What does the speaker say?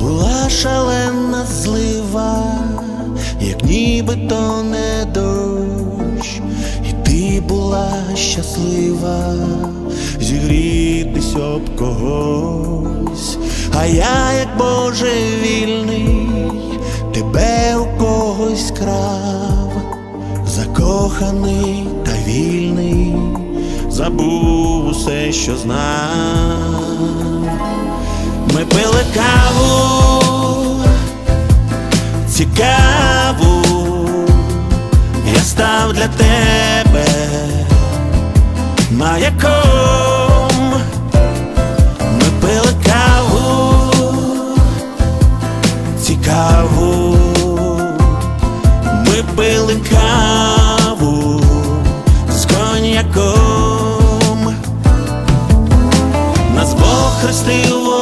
була шалена злива, як ніби то не дощ, і ти була щаслива, зігрітись об когось, а я, як божевільний, тебе у когось крав, закоханий та вільний, забув усе, що знав. Ми пили каву, цікаву, я став для тебе маяком, ми пили каву, цікаву, ми пили каву з коньяком, нас Бог хрестив